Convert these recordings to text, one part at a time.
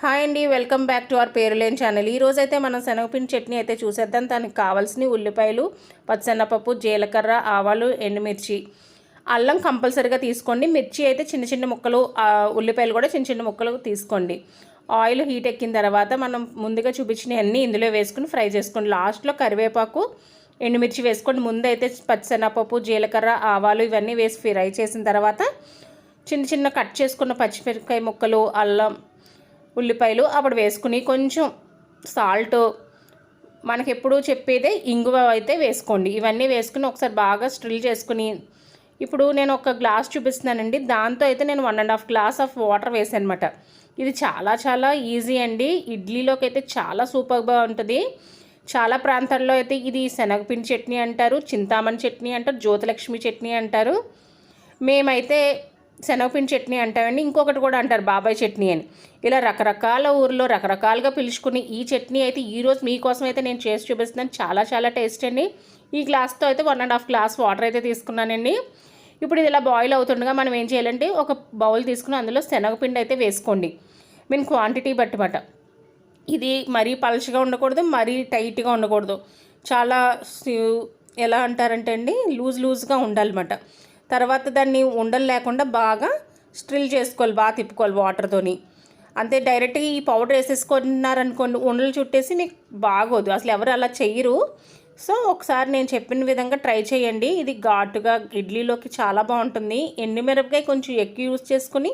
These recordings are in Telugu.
హాయ్ అండి వెల్కమ్ బ్యాక్ టు అవర్ పేరులేని ఛానల్. ఈ రోజు అయితే మనం శనగపిండి చట్నీ అయితే చూసేద్దాం. దానికి కావాల్సిన ఉల్లిపాయలు పచ్చనపప్పు జీలకర్ర ఆవాలు ఎండుమిర్చి. అల్లం కంపల్సరీగా తీసుకోండి. మిర్చి అయితే చిన్న చిన్న ముక్కలు ఉల్లిపాయలు కూడా చిన్న చిన్న ముక్కలు తీసుకోండి. ఆయిల్ హీట్ ఎక్కిన తర్వాత మనం ముందుగా చూపించినవన్నీ ఇందులో వేసుకుని ఫ్రై చేసుకోండి. లాస్ట్లో కరివేపాకు ఎండుమిర్చి వేసుకోండి. ముందు అయితే పచ్చనపప్పు జీలకర్ర ఆవాలు ఇవన్నీ వేసి ఫ్రై చేసిన తర్వాత చిన్న చిన్న కట్ చేసుకున్న పచ్చిమిరపకాయ ముక్కలు అల్లం ఉల్లిపాయలు అప్పుడు వేసుకుని కొంచెం సాల్ట్ మనకి ఎప్పుడు చెప్పేదే ఇంగువ అయితే వేసుకోండి. ఇవన్నీ వేసుకుని ఒకసారి బాగా స్ట్రిల్ చేసుకుని ఇప్పుడు నేను ఒక గ్లాస్ చూపిస్తున్నానండి. దాంతో అయితే నేను one and half glass of water వేసానమాట. అనమాట ఇది చాలా చాలా ఈజీ అండి. ఇడ్లీలోకి అయితే చాలా సూపర్గా ఉంటుంది. చాలా ప్రాంతాల్లో అయితే ఇది శనగపిండి చట్నీ అంటారు చింతామణి చట్నీ అంటారు జ్యోతిలక్ష్మి చట్నీ అంటారు. మేమైతే శనగపిండి చట్నీ అంటామండి ఇంకొకటి కూడా అంటారు బాబాయ్ చట్నీ అని. ఇలా రకరకాల ఊర్లో రకరకాలుగా పిలుచుకుని ఈ చట్నీ అయితే ఈరోజు మీకోసం అయితే నేను చేసి చూపిస్తున్నాను. చాలా చాలా టేస్ట్ అండి. ఈ గ్లాస్తో అయితే one and half glass water అయితే తీసుకున్నానండి. ఇప్పుడు ఇది ఇలా బాయిల్ అవుతుండగా మనం ఏం చేయాలంటే ఒక బౌల్ తీసుకుని అందులో శనగపిండి అయితే వేసుకోండి. మీన్ క్వాంటిటీ బట్టి ఇది మరీ పలుచగా ఉండకూడదు మరీ టైట్గా ఉండకూడదు. చాలా ఎలా అంటారంటే అండి లూజ్ లూజ్గా ఉండాలన్నమాట. తర్వాత దాన్ని ఉండలు లేకుండా బాగా స్ట్రిల్ చేసుకోవాలి బాగా తిప్పుకోవాలి వాటర్తోని అంతే డైరెక్ట్గా ఈ పౌడర్ వేసేసుకున్నారనుకోండి ఉండలు చుట్టేసి మీకు బాగోదు. అసలు ఎవరు అలా చెయ్యరు. సో ఒకసారి నేను చెప్పిన విధంగా ట్రై చేయండి. ఇది ఘాటుగా ఇడ్లీలోకి చాలా బాగుంటుంది. ఎండుమిరపకాయ కొంచెం ఎక్కువ యూజ్ చేసుకుని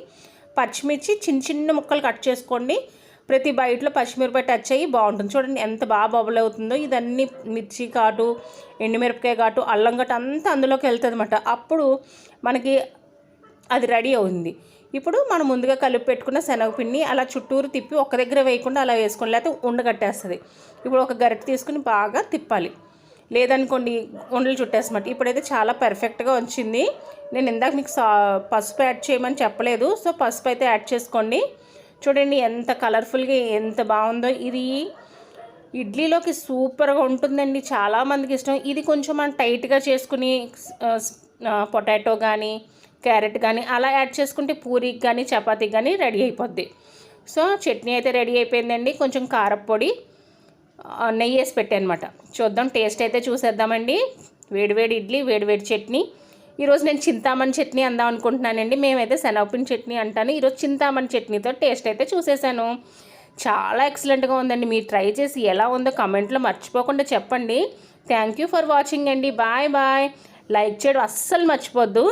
పచ్చిమిర్చి చిన్న చిన్న ముక్కలు కట్ చేసుకోండి. ప్రతి బయటలో పచ్చిమిరపకాయ టచ్ అయ్యి బాగుంటుంది. చూడండి ఎంత బాగా బబుల్ అవుతుందో. ఇదన్నీ మిర్చి కాటు ఎండుమిరపకాయ కాటు అల్లం ఘాటు అంతా అందులోకి వెళ్తుంది అనమాట అప్పుడు మనకి అది రెడీ అవుతుంది. ఇప్పుడు మనం ముందుగా కలిపి పెట్టుకున్న శనగపిండి అలా చుట్టూరు తిప్పి ఒక దగ్గర వేయకుండా అలా వేసుకోండి లేకపోతే ఉండగట్టేస్తుంది ఇప్పుడు ఒక గరిటె తీసుకుని బాగా తిప్పాలి. లేదనుకోండి ఉండలు చుట్టేసమాట ఇప్పుడైతే చాలా పర్ఫెక్ట్గా వచ్చింది. నేను ఇందాక మీకు సా పసుపు యాడ్ చేయమని చెప్పలేదు. సో పసుపు అయితే యాడ్ చేసుకోండి. చూడండి ఎంత కలర్ఫుల్గా ఎంత బాగుందో. ఇది ఇడ్లీలోకి సూపర్గా ఉంటుందండి చాలామందికి ఇష్టం. ఇది కొంచెం మనం టైట్గా చేసుకుని పొటాటో కానీ క్యారెట్ కానీ అలా యాడ్ చేసుకుంటే పూరికి కానీ చపాతీకి కానీ రెడీ అయిపోద్ది. సో చట్నీ అయితే రెడీ అయిపోయిందండి. కొంచెం కారప్పొడి నెయ్యి వేసి పెట్టానమాట. చూద్దాం టేస్ట్ అయితే చూసేద్దామండి. వేడివేడి ఇడ్లీ వేడివేడి చట్నీ. ఈరోజు నేను చింతామణి చట్నీ అందాం అనుకుంటున్నానండి. మేమైతే శనగపిన చట్నీ అంటాను. ఈరోజు చింతామణి చట్నీతో టేస్ట్ అయితే చూసేసాను చాలా ఎక్సలెంట్గా ఉందండి. మీరు ట్రై చేసి ఎలా ఉందో కమెంట్లో మర్చిపోకుండా చెప్పండి. థ్యాంక్ యూ ఫర్ వాచింగ్ అండి. బాయ్ బాయ్ లైక్ చేయడం అస్సలు మర్చిపోద్దు.